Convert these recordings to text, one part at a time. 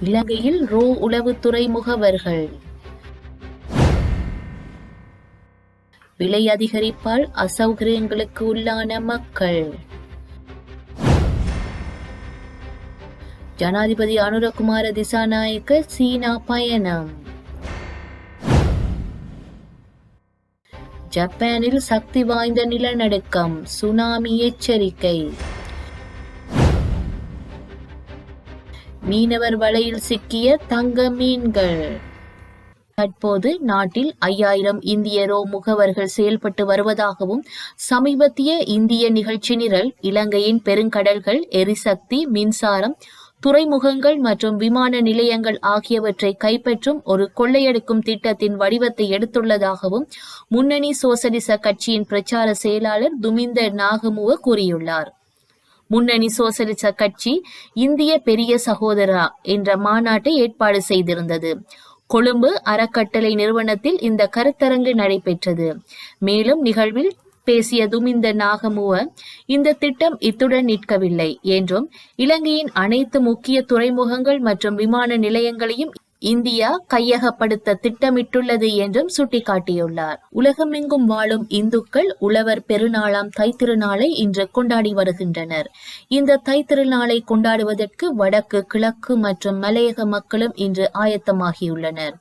இலங்கையில் ரோ. உளவுத்துறை முகவர்கள். விலை அதிகரிப்பால் அசௌகரியங்களுக்கு உள்ளான மக்கள். ஜனாதிபதி அனுரகுமார திசாநாயக்க சீனா பயணம். ஜப்பானில் சக்தி வாய்ந்த நிலநடுக்கம் சுனாமி எச்சரிக்கை. மீனவர் வலையில் சிக்கிய தங்க மீன்கள். தற்போது நாட்டில் ஐயாயிரம் இந்திய ரோ முகவர்கள் செயல்பட்டு வருவதாகவும் சமீபத்திய இந்திய நிகழ்ச்சி நிரல் இலங்கையின் பெருங்கடல்கள் எரிசக்தி மின்சாரம் துறைமுகங்கள் மற்றும் விமான நிலையங்கள் ஆகியவற்றை கைப்பற்றும் ஒரு கொள்ளையடிக்கும் திட்டத்தின் வடிவத்தை எடுத்துள்ளதாகவும் முன்னணி சோசலிச கட்சியின் பிரச்சார செயலாளர் துமிந்த நாகமுவ கூறியுள்ளார். முன்னணி சோசலிச கட்சி இந்திய பெரிய சகோதரா என்ற மாநாட்டை ஏற்பாடு செய்திருந்தது. கொழும்பு அறக்கட்டளை நிறுவனத்தில் இந்த கருத்தரங்கு நடைபெற்றது. மேலும் நிகழ்வில் பேசிய துமிந்த நாகமுவ இந்த திட்டம் இத்துடன் நிற்கவில்லை என்றும் இலங்கையின் அனைத்து முக்கிய துறைமுகங்கள் மற்றும் விமான நிலையங்களையும் இந்தியா கையகப்படுத்த திட்டமிட்டுள்ளது என்றும் சுட்டிக்காட்டியுள்ளார். உலகமெங்கும் வாழும் இந்துக்கள் உழவர் பெருநாளாம் தைத்திருநாளை இன்று கொண்டாடி வருகின்றனர். இந்த தைத்திருநாளை கொண்டாடுவதற்கு வடக்கு கிழக்கு மற்றும் மலையக மக்களும் இன்று ஆயத்தமாகியுள்ளனர்.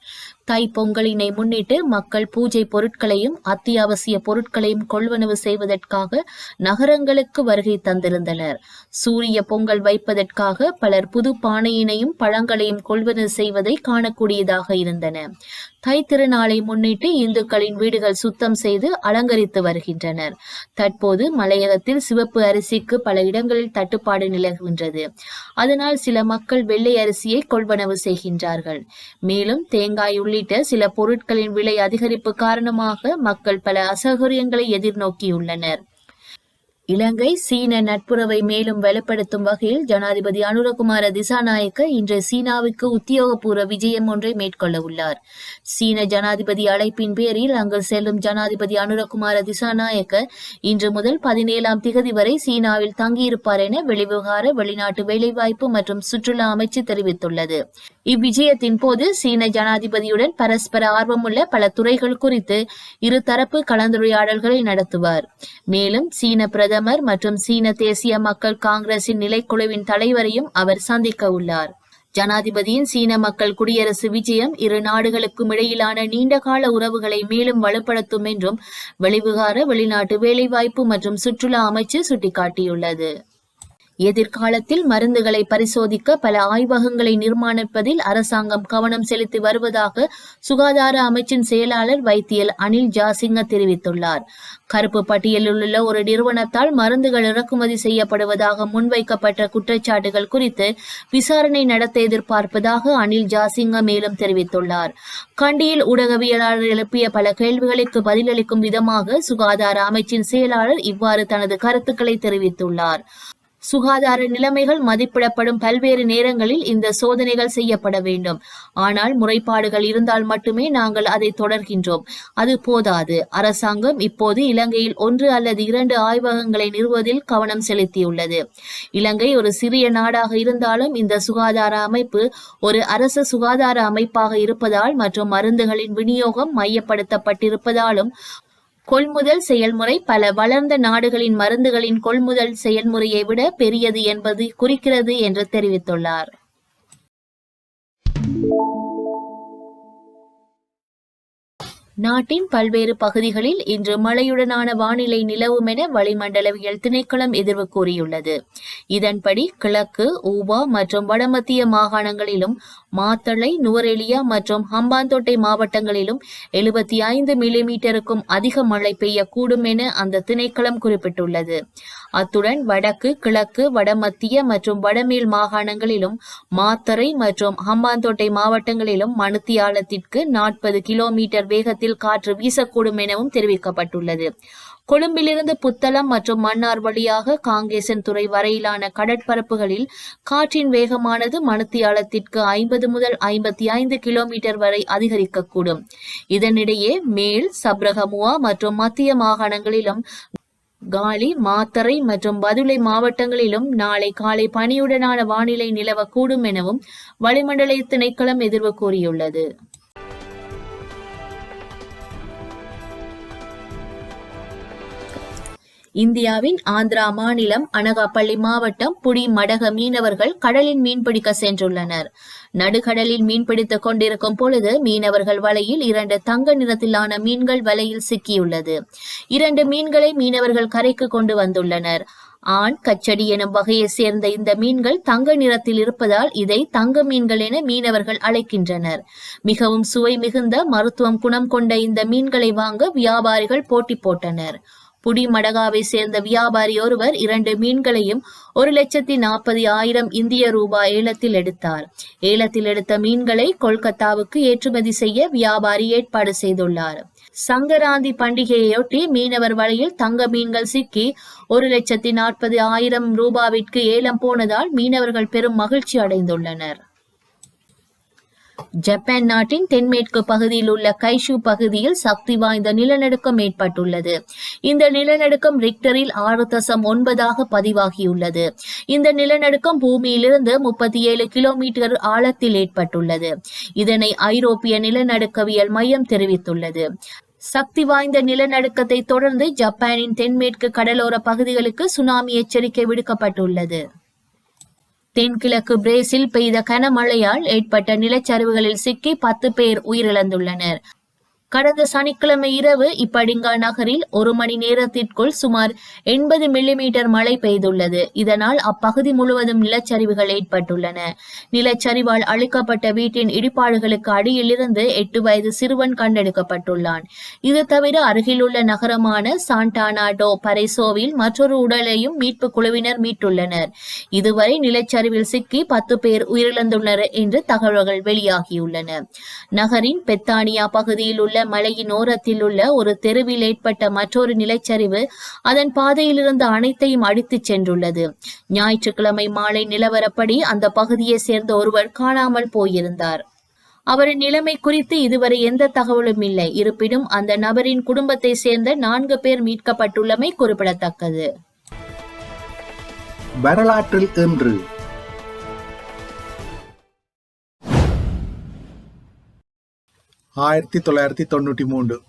தை பொங்கலினை முன்னிட்டு மக்கள் பூஜை பொருட்களையும் அத்தியாவசிய பொருட்களையும் கொள்வனவு செய்வதற்காக நகரங்களுக்கு வருகை தந்திருந்தனர். சூரிய பொங்கல் வைப்பதற்காக பலர் புது பானையினையும் பழங்களையும் கொள்வனவு செய்வதை காணக்கூடியதாக இருந்தன. தை திருநாளை முன்னிட்டு இந்துக்களின் வீடுகள் சுத்தம் செய்து அலங்கரித்து வருகின்றனர். தற்போது மலையகத்தில் சிவப்பு அரிசிக்கு பல இடங்களில் தட்டுப்பாடு நிலவுகின்றது. அதனால் சில மக்கள் வெள்ளை அரிசியை கொள்வனவு செய்கின்றார்கள். மேலும் தேங்காய் உள்ளிட்ட சில பொருட்களின் விலை அதிகரிப்பு காரணமாக மக்கள் பல அசௌகரியங்களை எதிர்நோக்கியுள்ளனர். இலங்கை சீன நட்புறவை மேலும் வலுப்படுத்தும் வகையில் ஜனாதிபதி அனுரகுமார திசாநாயக்க இன்று சீனாவுக்கு உத்தியோகபூர்வ விஜயம் ஒன்றை மேற்கொள்ள உள்ளார். சீன ஜனாதிபதி அழைப்பின் பேரில் அங்கு செல்லும் ஜனாதிபதி அனுரகுமார திசாநாயக்க இன்று முதல் பதினேழாம் திகதி வரை சீனாவில் தங்கியிருப்பார் என வெளிவிவகார வெளிநாட்டு வேலைவாய்ப்பு மற்றும் சுற்றுலா அமைச்சு தெரிவித்துள்ளது. இவ்விஜயத்தின் போது சீன ஜனாதிபதியுடன் பரஸ்பர ஆர்வமுள்ள பல துறைகள் குறித்து இருதரப்பு கலந்துரையாடல்களை நடத்துவார். மேலும் சீன பிரதமர் மற்றும் சீன தேசிய மக்கள் காங்கிரசின் நிலைக்குழுவின் தலைவரையும் அவர் சந்திக்க உள்ளார். ஜனாதிபதியின் சீன மக்கள் குடியரசு விஜயம் இரு நாடுகளுக்கும் இடையிலான நீண்டகால உறவுகளை மேலும் வலுப்படுத்தும் என்றும் வெளிவிகார வெளிநாட்டு வேலைவாய்ப்பு மற்றும் சுற்றுலா அமைச்சு சுட்டிக்காட்டியுள்ளது. எதிர்காலத்தில் மருந்துகளை பரிசோதிக்க பல ஆய்வகங்களை நிர்மாணிப்பதில் அரசாங்கம் கவனம் செலுத்தி வருவதாக சுகாதார அமைச்சின் செயலாளர் வைத்தியல் அனில் ஜாசிங்க தெரிவித்துள்ளார். கருப்பு பட்டியலில் உள்ள ஒரு நிறுவனத்தால் மருந்துகள் இறக்குமதி செய்யப்படுவதாக முன்வைக்கப்பட்ட குற்றச்சாட்டுகள் குறித்து விசாரணை நடத்த எதிர்பார்ப்பதாக அனில் ஜாசிங்க மேலும் தெரிவித்துள்ளார். கண்டியில் ஊடகவியலாளர் எழுப்பிய பல கேள்விகளுக்கு பதிலளிக்கும் விதமாக சுகாதார அமைச்சின் செயலாளர் இவ்வாறு தனது கருத்துக்களை தெரிவித்துள்ளார். சுகாதார நிலைமைகள் மதிப்பிடப்படும் பல்வேறு நேரங்களில் இந்த சோதனைகள் செய்யப்பட வேண்டும். ஆனால் முறைப்பாடுகள் இருந்தால் மட்டுமே நாங்கள் அதை தொடர்கின்றோம். அது போதாது. அரசாங்கம் இப்போது இலங்கையில் ஒன்று அல்லது இரண்டு ஆய்வகங்களை நிறுவதில் கவனம் செலுத்தியுள்ளது. இலங்கை ஒரு சிறிய நாடாக இருந்தாலும் இந்த சுகாதார அமைப்பு ஒரு அரச சுகாதார அமைப்பாக இருப்பதால் மற்றும் மருந்துகளின் விநியோகம் மையப்படுத்தப்பட்டிருப்பதாலும் கொள்முதல் செயல்முறை பல வளர்ந்த நாடுகளின் மருந்துகளின் கொள்முதல் செயல்முறையை விட பெரியது என்பது குறிக்கிறது என்று தெரிவித்துள்ளார். நாட்டின் பல்வேறு பகுதிகளில் இன்று மழையுடனான வானிலை நிலவும் என வளிமண்டலவியல் திணைக்களம் எதிர்வு கூறியுள்ளது. இதன்படி கிழக்கு ஊவா மற்றும் வடமத்திய மாகாணங்களிலும் மாத்தளை நுவரெலியா மற்றும் ஹம்பாந்தோட்டை மாவட்டங்களிலும் எழுபத்தி ஐந்து மில்லிமீட்டருக்கும் அதிக மழை பெய்யக்கூடும் என அந்த திணைக்களம் குறிப்பிட்டுள்ளது. அத்துடன் வடக்கு கிழக்கு வடமத்திய மற்றும் வடமேல் மாகாணங்களிலும் மாத்தறை மற்றும் ஹம்பாந்தோட்டை மாவட்டங்களிலும் மணித்தியாலத்திற்கு நாற்பது கிலோமீட்டர் வேகத்தில் காற்று வீசக்கூடும் எனவும் தெரிவிக்கப்பட்டுள்ளது. கொழும்பிலிருந்து புத்தளம் மற்றும் மன்னார் வழியாக காங்கேசன் துறை வரையிலான கடற்பரப்புகளில் காற்றின் வேகமானது மணித்தியாலத்திற்கு ஐம்பது முதல் ஐம்பத்தி ஐந்து கிலோமீட்டர் வரை அதிகரிக்கக்கூடும். இதனிடையே மேல் சப்ரகமுவா மற்றும் மத்திய மாகாணங்களிலும் காலி மாத்தறை மற்றும் பதுளை மாவட்டங்களிலும் நாளை காலை பனியுடனான வானிலை நிலவக்கூடும் எனவும் வளிமண்டல திணைக்களம் எதிர்வு கூறியுள்ளது. இந்தியாவின் ஆந்திரா மாநிலம் அனகாப்பள்ளி மாவட்டம் புடி மடக மீனவர்கள் கடலில் மீன்பிடிக்க சென்றுள்ளனர். நடுக்கடலில் மீன்பிடித்துக் கொண்டிருக்கும் பொழுது மீனவர்கள் வலையில் இரண்டு தங்க நிறத்திலான மீன்கள் வலையில் சிக்கியுள்ளது. இரண்டு மீன்களை மீனவர்கள் கரைக்கு கொண்டு வந்துள்ளனர். ஆண் கச்சடி எனும் வகையை சேர்ந்த இந்த மீன்கள் தங்க நிறத்தில் இருப்பதால் இதை தங்க மீன்கள் என மீனவர்கள் அழைக்கின்றனர். மிகவும் சுவை மிகுந்த மருத்துவம் குணம் கொண்ட இந்த மீன்களை வாங்க வியாபாரிகள் போட்டி போட்டனர். புடி மடகாவை சேர்ந்த வியாபாரி ஒருவர் இரண்டு மீன்களையும் ஒரு லட்சத்தி நாற்பது ஆயிரம் இந்திய ரூபாய் ஏலத்தில் எடுத்தார். ஏலத்தில் எடுத்த மீன்களை கொல்கத்தாவுக்கு ஏற்றுமதி செய்ய வியாபாரி ஏற்பாடு செய்துள்ளார். சங்கராந்தி பண்டிகையையொட்டி மீனவர் வலையில் தங்க மீன்கள் சிக்கி ஒரு லட்சத்தி நாற்பது ஆயிரம் ரூபாவிற்கு ஏலம் போனதால் மீனவர்கள் பெரும் மகிழ்ச்சி அடைந்துள்ளனர். ஜப்பான் நாட்டின் தென்மேற்கு பகுதியில் உள்ள கைஷு பகுதியில் சக்தி வாய்ந்த நிலநடுக்கம் ஏற்பட்டுள்ளது. இந்த நிலநடுக்கம் ரிக்டரில் ஆறு தசம் ஒன்பதாக பதிவாகியுள்ளது. இந்த நிலநடுக்கம் பூமியிலிருந்து முப்பத்தி ஏழு கிலோமீட்டர் ஆழத்தில் ஏற்பட்டுள்ளது. இதனை ஐரோப்பிய நிலநடுக்கவியல் மையம் தெரிவித்துள்ளது. சக்தி வாய்ந்த நிலநடுக்கத்தை தொடர்ந்து ஜப்பானின் தென்மேற்கு கடலோர பகுதிகளுக்கு சுனாமி எச்சரிக்கை விடுக்கப்பட்டுள்ளது. தென்கிழக்கு பிரேசில் பெய்த கனமழையால் ஏற்பட்ட நிலச்சரிவுகளில் சிக்கி பத்து பேர் உயிரிழந்துள்ளனர். கடந்த சனிக்கிழமை இரவு இப்படிங்கா நகரில் ஒரு மணி நேரத்திற்குள் சுமார் எண்பது மில்லிமீட்டர் மழை பெய்துள்ளது. இதனால் அப்பகுதி முழுவதும் நிலச்சரிவுகள் ஏற்பட்டுள்ளன. நிலச்சரிவால் அழிக்கப்பட்ட வீட்டின் இடிபாடுகளுக்கு அடியில் இருந்து எட்டு வயது சிறுவன் கண்டெடுக்கப்பட்டுள்ளான். இது தவிர அருகிலுள்ள நகரமான சாண்டானாடோ பரைசோவில் மற்றொரு உடலையும் மீட்பு குழுவினர் மீட்டுள்ளனர். இதுவரை நிலச்சரிவில் சிக்கி பத்து பேர் உயிரிழந்துள்ளனர் என்று தகவல்கள் வெளியாகியுள்ளன. நகரின் பெத்தானியா பகுதியில் உள்ள உள்ள மலையின் ஓரத்தில் உள்ள ஒரு தெருவில் ஏற்பட்ட மற்றொரு நிலச்சரிவு அதன் பாதையிலிருந்து அனைத்தையும் அடித்துச் சென்றுள்ளது. ஞாயிற்றுக்கிழமை மாலை நிலவரப்படி அந்த பகுதியை சேர்ந்த ஒருவர் காணாமல் போயிருந்தார். அவரின் நிலைமை குறித்து இதுவரை எந்த தகவலும் இல்லை. இருப்பினும் அந்த நபரின் குடும்பத்தை சேர்ந்த நான்கு பேர் மீட்கப்பட்டுள்ளமை குறிப்பிடத்தக்கது. வரலாற்றில் இன்று ஆயிரத்தி தொள்ளாயிரத்தி தொண்ணூற்றி மூன்று.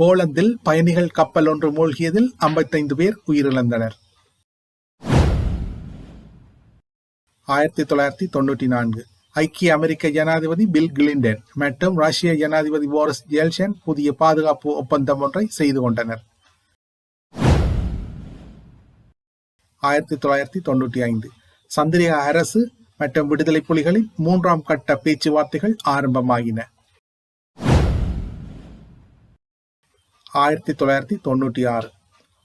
போலந்தில் பயணிகள் கப்பல் ஒன்று மூழ்கியதில் ஐம்பத்தைந்து பேர் உயிரிழந்தனர். ஆயிரத்தி தொள்ளாயிரத்தி தொண்ணூற்றி நான்கு. ஐக்கிய அமெரிக்க ஜனாதிபதி பில் கிளின்டன் மற்றும் ரஷ்ய ஜனாதிபதி போரிஸ் ஜெல்சன் புதிய பாதுகாப்பு ஒப்பந்தம் ஒன்றை செய்து கொண்டனர். ஆயிரத்தி தொள்ளாயிரத்தி தொண்ணூற்றி ஐந்து. சந்திரிகா அரசு மற்றும் விடுதலை புலிகளின் மூன்றாம் கட்ட பேச்சுவார்த்தைகள் ஆரம்பமாகின. ஆயிரத்தி தொள்ளாயிரத்தி தொண்ணூற்றி ஆறு.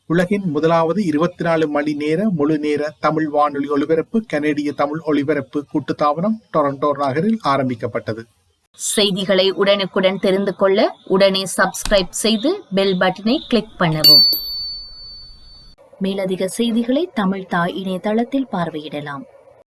உலகின் முதலாவது இருபத்தி நாலு மணி நேர முழு நேர தமிழ் வானொலி ஒலிபரப்பு கனேடிய தமிழ் ஒலிபரப்பு கூட்டுத்தாபனம் டொரண்டோ நகரில் ஆரம்பிக்கப்பட்டது. செய்திகளை உடனுக்குடன் தெரிந்து கொள்ள உடனே சப்ஸ்கிரைப் செய்து பெல் பட்டனை கிளிக் பண்ணவும். மேலதிக செய்திகளை தமிழ் தாய் இணையதளத்தில் பார்வையிடலாம்.